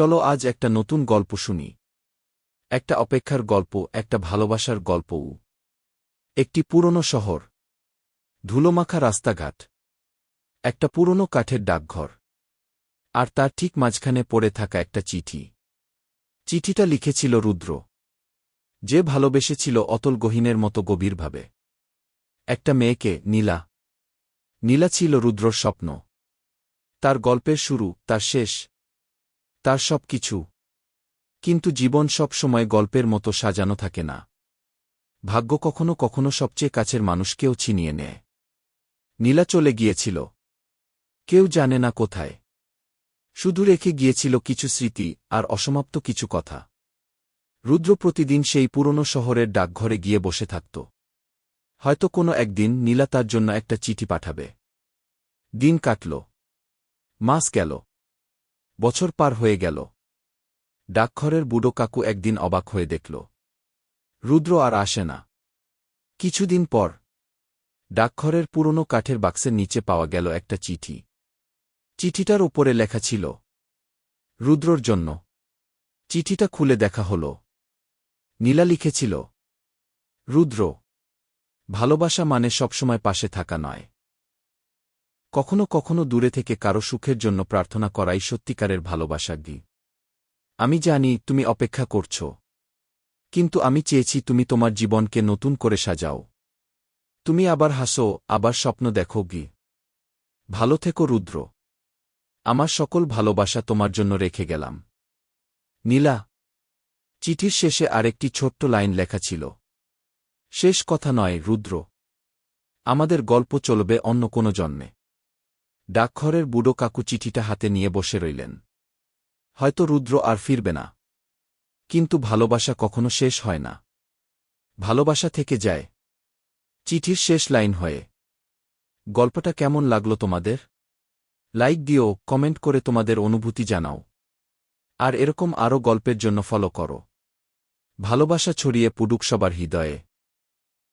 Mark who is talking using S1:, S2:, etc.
S1: চলো আজ একটা নতুন গল্প শুনি। একটা অপেক্ষার গল্প, একটা ভালোবাসার গল্পও একটি পুরনো শহর। ধুলোমাখা রাস্তাঘাট। একটা পুরনো কাঠের ডাকঘর। আর তার ঠিক মাঝখানে পড়ে থাকা একটা চিঠি। চিঠিটা লিখেছিল রুদ্র। যে ভালোবেসেছিল অতল গহীনের মতো গভীরভাবে। একটা মেয়েকে, নীলা। নীলা ছিল রুদ্রর স্বপ্ন। তার গল্পের শুরু, তার শেষ তার সব কিছু কিন্তু জীবন সব সময় গল্পের মতো সাজানো থাকে না। ভাগ্য কখনো কখনো সবচেয়ে কাছের মানুষকেও ছিনিয়ে নেয়। নীলা চলে গিয়েছিল। কেউ জানে না কোথায়। শুধু রেখে গিয়েছিল কিছু স্মৃতি আর অসমাপ্ত কিছু কথা। রুদ্র প্রতিদিন সেই পুরনো শহরের ডাকঘরে গিয়ে বসে থাকত। হয়তো কোনো একদিন নীলা তার জন্য একটা চিঠি পাঠাবে। দিন কাটল। মাস গেল। বছর পার হয়ে গেল। ডাকঘরের বুড়ো কাকু একদিন অবাক হয়ে দেখল। রুদ্র আর আসে না। কিছুদিন পর ডাকঘরের পুরনো কাঠের বাক্সের নিচে পাওয়া গেল একটা চিঠি। চিঠিটার ওপরে লেখা ছিল, রুদ্রর জন্য। চিঠিটা খুলে দেখা হল। নীলা লিখেছিল, রুদ্র, ভালোবাসা মানে সবসময় পাশে থাকা নয়। কখনো কখনো দূরে থেকে কারও সুখের জন্য প্রার্থনা করাই সত্যিকারের ভালোবাসা গি আমি জানি তুমি অপেক্ষা করছ। কিন্তু আমি চেয়েছি তুমি তোমার জীবনকে নতুন করে সাজাও। তুমি আবার হাসো, আবার স্বপ্ন দেখো গি। ভালো থেকো রুদ্র। আমার সকল ভালোবাসা তোমার জন্য রেখে গেলাম। নীলা, চিঠির শেষে আরেকটি ছোট্ট লাইন লেখা ছিল। শেষ কথা নয়, রুদ্র। আমাদের গল্প চলবে অন্য কোনো জন্মে। ডাকঘরের বুড়ো কাকু চিঠিটা হাতে নিয়ে বসে রইলেন। হয়তো রুদ্র আর ফিরবে না। কিন্তু ভালোবাসা কখনো শেষ হয় না। ভালোবাসা থেকে যায়। চিঠির শেষ লাইন হয়ে। গল্পটা কেমন লাগল তোমাদের? লাইক দিও, কমেন্ট করে তোমাদের অনুভূতি জানাও। আর এরকম আরও গল্পের জন্য ফলো করো। ভালোবাসা ছড়িয়ে পুডুক সবার হৃদয়ে।